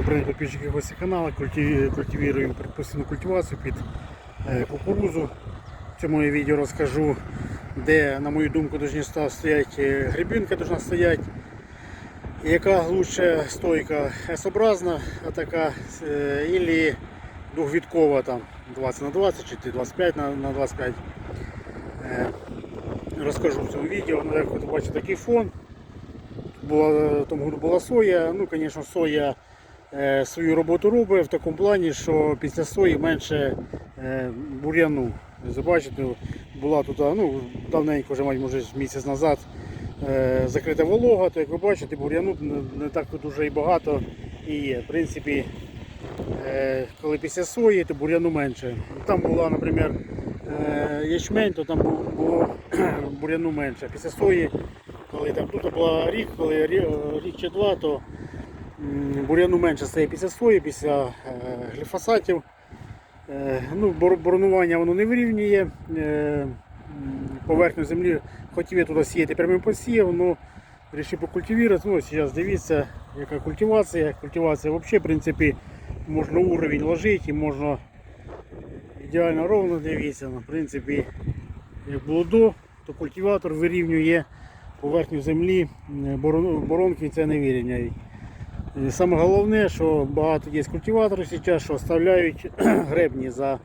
Добрий підписчики гості каналу. Культиві- Культивіруємо предпосильну культивацію під е, кукурузу. В цьому я відео розкажу, де, на мою думку, повинні стояти грибінка должна стояти. Яка лучше стойка S-образна, така е, или двохвіткова там 20 на 20 чи 25 на, на 25. Е, Розкажу в цьому відео. Ви бачите, такий фон. Була, тому була соя. Ну, звісно, соя е, свою роботу робить в такому плані, що після сої менше е, бур'яну. Ви Бачите, була тут ну, давненько, вже може місяць назад е, закрита волога, то як ви бачите, бур'яну не, так дуже і багато і є. В принципі, е, коли після сої, то бур'яну менше. Там була, наприклад, е, ячмень, то там було бур'яну менше. Після сої, коли там тут була рік, коли рік чи два, то бур'яну менше стає після сої, після е, гліфосатів. Е, Ну, бор- боронування воно не вирівнює. Е, Поверхню землі хотів я туди сіяти прямим посівом, але вирішив покультивувати. Ну, зараз дивіться, яка культивація. Культивація взагалі, в принципі, можна уровень ложити можна ідеально ровно дивіться. Ну, В принципі, як було до, то культиватор вирівнює поверхню землі, боронки це не вирівняють. І Саме головне, що багато є культиваторів зараз, що оставляють гребні за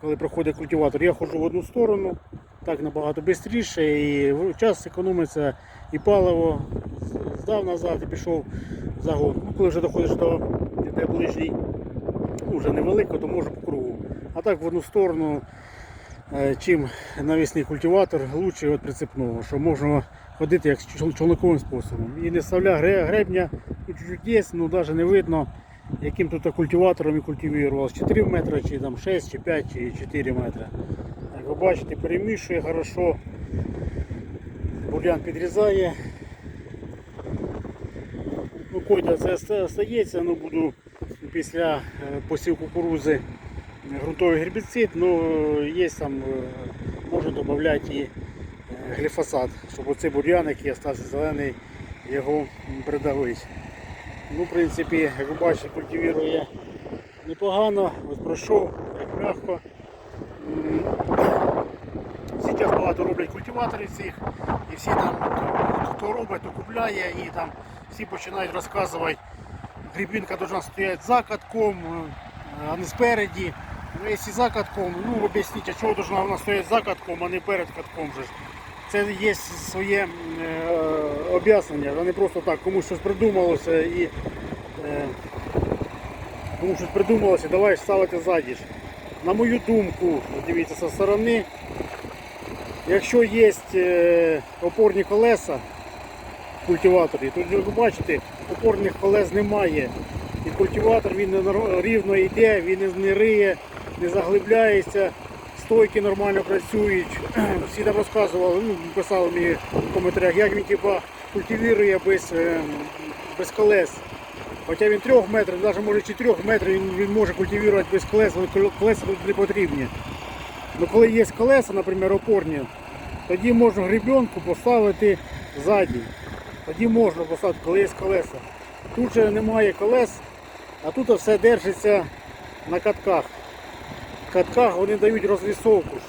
коли проходить культиватор. Я ходжу в одну сторону, так набагато швидше, і час економиться, і паливо здав назад і пішов за год. Ну, коли вже доходиш до де ближній, ну, вже невелико, то може по кругу. А так в одну сторону, е, чим навісний культиватор лучше від прицепного, що можна ходити як чол- чоловіковим способом. І не вставля гре- гребня, і чуть-чуть є, ну навіть не видно, яким тут культиватором і культивувалось. 4 метри, чи там 6, чи 5, чи 4 метри. Як ви бачите, перемішує хорошо. Бур'ян підрізає. Ну, койда це остається, ну буду після е, посів кукурузи ґрунтовий гербіцид, ну є там, е, можна додати і е, гліфосат, щоб оцей бур'ян, який залишився зелений, його придавить. Ну, в принципі, як ви бачите, культивує непогано, ось пройшов, як м'яко. Зараз багато роблять культиваторів цих, і всі там, хто- робить, то купляє, і там всі починають розказувати, грибінка повинна стояти за катком, е, а не спереді. Ну, якщо за катком, ну об'ясніть, а чого повинна вона стояти за катком, а не перед катком же. Це є своє е, об'яснення, а не просто так, комусь щось придумалося і е, комусь щось придумалося, давай ставити ззаді ж. На мою думку, дивіться зі сторони, якщо є е, опорні колеса в культиваторі, то як бачите, опорних колес немає. І культиватор він рівно йде, він не риє, не заглибляється, стойки нормально працюють. Всі там розказували, ну, писали мені в коментарях, як він типа, культивує без, е, без колес. Хоча він трьох метрів, навіть може 4 метрів він, він може культивувати без колес, але колеса тут не потрібні. Ну коли є колеса, наприклад, опорні, тоді можна гребенку поставити ззаді. Тоді можна поставити, коли є колеса. Тут же немає колес, а тут все держиться на катках. Катках вони дають розвісовку. ж.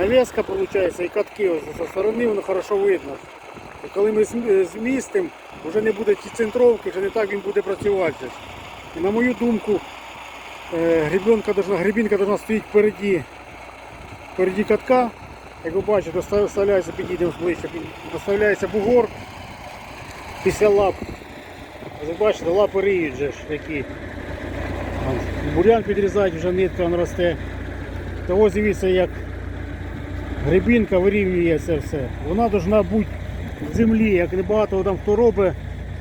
Навіска виходить і катки ось зі сторони воно хорошо видно. І коли ми змістимо, вже не буде ці центровки, вже не так він буде працювати. І на мою думку, е, гребінка должна стоїть впереді, впереді катка. Як ви бачите, доста- вставляється, підійдемо ближче, доставляється бугор після лап. Ви бачите, лапи риють же ж які. От, Бурян підрізають, вже нитка росте. То ось дивіться, як грибінка вирівнює це все. Вона повинна бути в землі, як небагато там хто робить,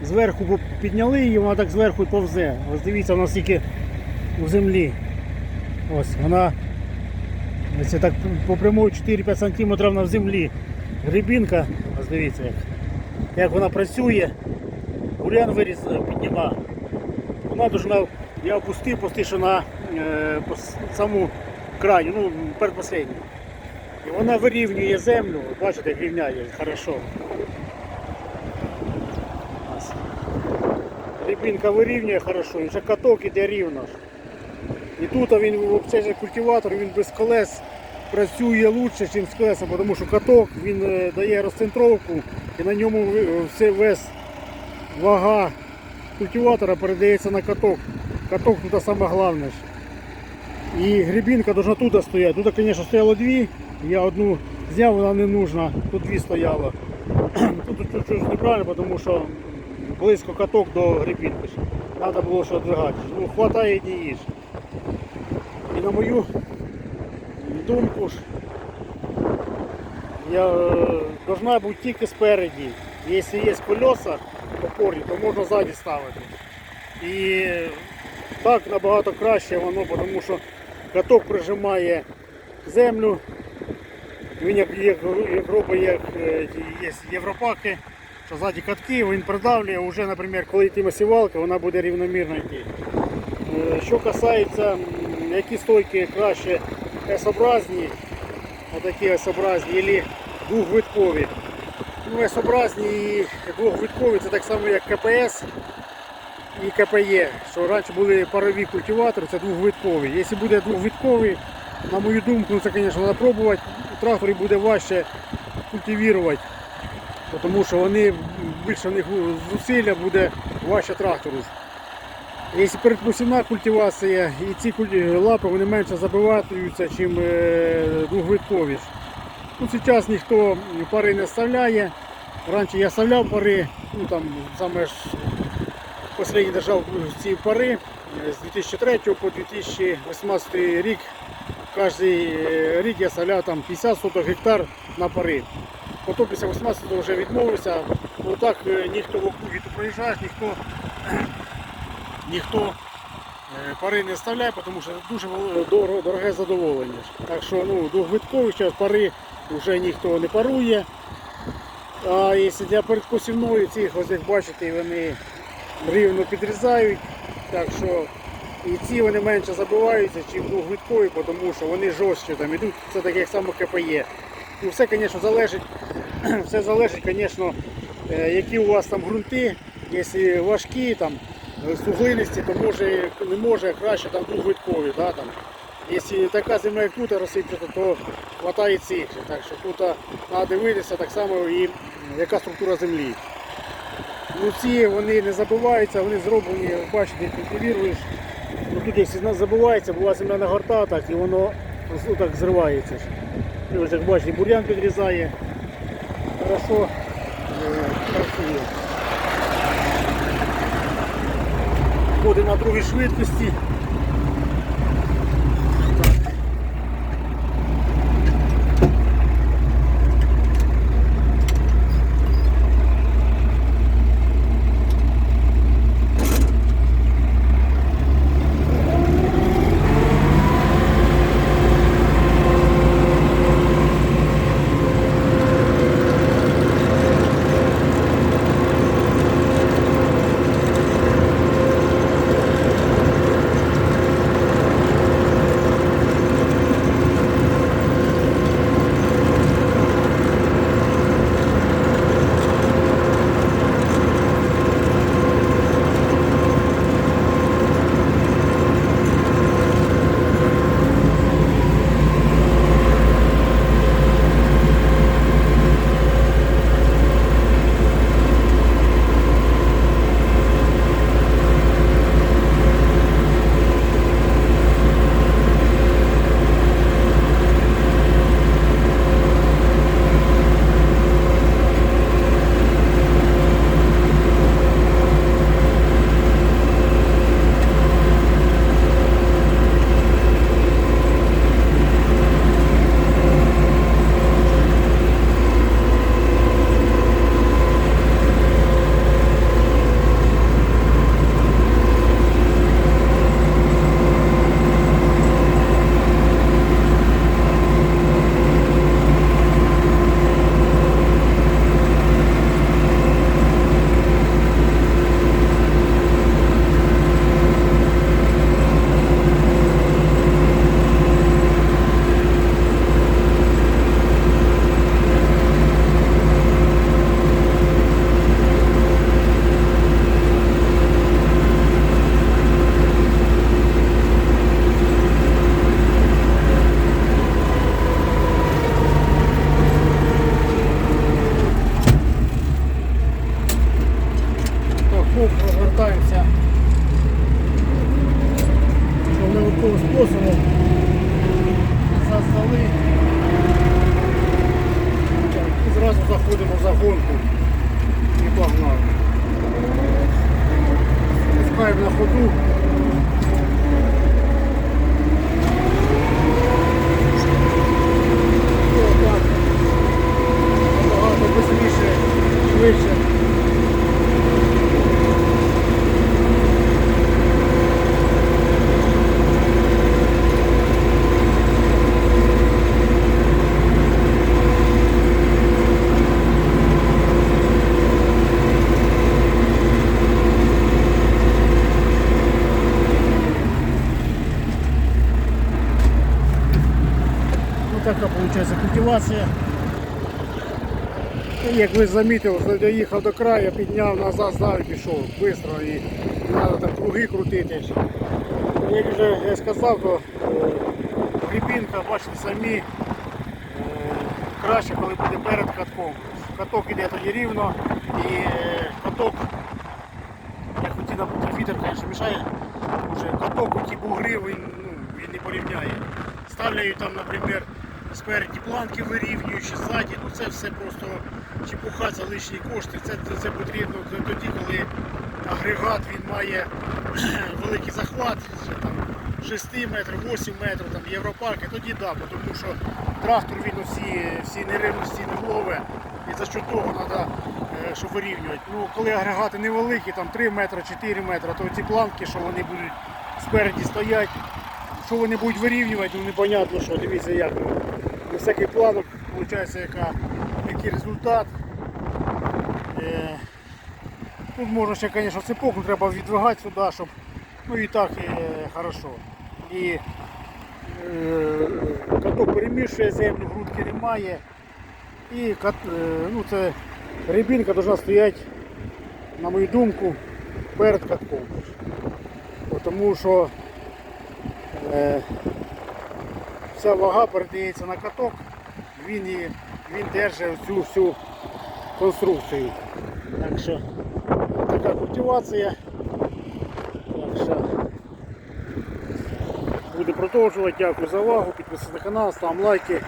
зверху підняли її, вона так зверху й повзе. Ось дивіться, вона скільки в землі. Ось вона це так по прямої 4-5 см вона в землі. Грибінка, ось дивіться, як, як вона працює. Бурян виріс е, підніма. Вона должна, я опустив, пустив, що на е, саму крайню, ну, передпоследню. І вона вирівнює землю, бачите, рівняє хорошо. Ось. грибінка вирівнює хорошо, і вже каток іде рівно. І тут він же культиватор він без колес працює лучше, ніж з колесом, тому що каток він е, дає розцентровку і на ньому все вес вага культиватора передається на каток. Каток тут саме головне. ж. І грибінка должна тут стояти. Тут, звісно, стояло дві. Я одну зняв, вона не нужна. Тут дві стояло. Тут тут чуть неправильно, тому що близько каток до грибінки. Треба було що двигати. Ну, хватає однієї ж. І на мою думку ж, я, е, должна бути тільки спереді. Якщо є колеса опорні, то можна ззаді ставити. І так набагато краще воно, тому що каток прижимає землю. Він як, як, як робить, як е, є європаки, що ззаді катки, він придавлює, вже, наприклад, коли йтиме сівалка, вона буде рівномірно йти. Е, Що касається, які стойки краще S-образні, отакі S-образні, або двохвиткові. Ну, S-образні і двохвиткові це так само як КПС і КПЄ, що раніше були парові культиватори, це двохвиткові. Якщо буде двохвитковий, на мою думку, ну, це, звісно, треба пробувати. У тракторі буде важче культивувати, тому що вони більше них зусилля буде важче трактору. Якщо передпосівна культивація і ці лапи вони менше забиваються, ніж двохвиткові. Ну, зараз ніхто пари не вставляє. Раніше я вставляв пари, ну там саме ж Останній держав ці пари е, з 2003 по 2018 рік. Кожен рік я ставляв там 50 соток гектар на пари. Потім після 18-го вже відмовився. Ну так е, ніхто в округі тут проїжджаєш, ніхто, ніхто е, пари не вставляє, тому що дуже дорого, дороге задоволення. Так що ну, двохвиткові зараз пари вже ніхто не парує. А якщо для передпосівної цих, ось як бачите, вони рівно підрізають. Так що і ці вони менше забиваються, ніж двохвиткові, тому що вони жорстче там ідуть. Це таке як само КПЄ. Ну, все, звісно, залежить, все залежить, звісно, е, які у вас там ґрунти. Якщо важкі, там, е, суглинисті, то може не може краще там двохвиткові. Да, там. Якщо така земля як тут розсипчата, то хватає цих. Так що тут треба дивитися так само і яка структура землі. Ну ці вони не забиваються, вони зроблені, бачите, культивіруєш. Ну, тут якщо нас забивається, була земля на горта, так, і воно просто так зривається. І ось як бачите, бур'ян підрізає. Хорошо е, працює. Ходить на другій швидкості. Пускаємо на ходу. І отак. Набагато швидше, швидше. Ну така виходить культивація. І як ви замітили, доїхав до краю, підняв назад, здав пішов швидко і треба там круги крутити. Як вже я сказав, то е, грібінка, бачите самі, е, краще, коли буде перед катком. Каток іде тоді рівно і е, каток, як хотів наприклад, вітер, звісно, мішає, вже каток у ті бугри він, ну, він не порівняє. Ставляю там, наприклад, спереді планки вирівнюючи, ззаді, ну це все просто чепуха за лишні кошти. Це, це, це потрібно тоді, коли агрегат він має великий захват, там 6 метрів, 8 метрів, там європарки, тоді да, тому що трактор він всі, всі нерівності не ловить. І за що того треба, щоб вирівнювати. Ну, коли агрегати невеликі, там 3 метри, 4 метри, то ці планки, що вони будуть спереді стоять, що вони будуть вирівнювати, ну непонятно що, дивіться як. На всякий планок виходить яка, який результат. Е, Тут можна ще, звісно, цепок треба відвигати сюди, щоб ну і так е, хорошо. І е, каток перемішує землю, грудки немає. І кат, е, ну, це рибінка повинна стояти, на мою думку, перед катком. Тому що е, вся вага передається на каток, він, її, він держить цю всю конструкцію. Так що така культивація. Так що Буде продовжувати. Дякую за увагу. Підписуйтесь на канал, ставимо лайки.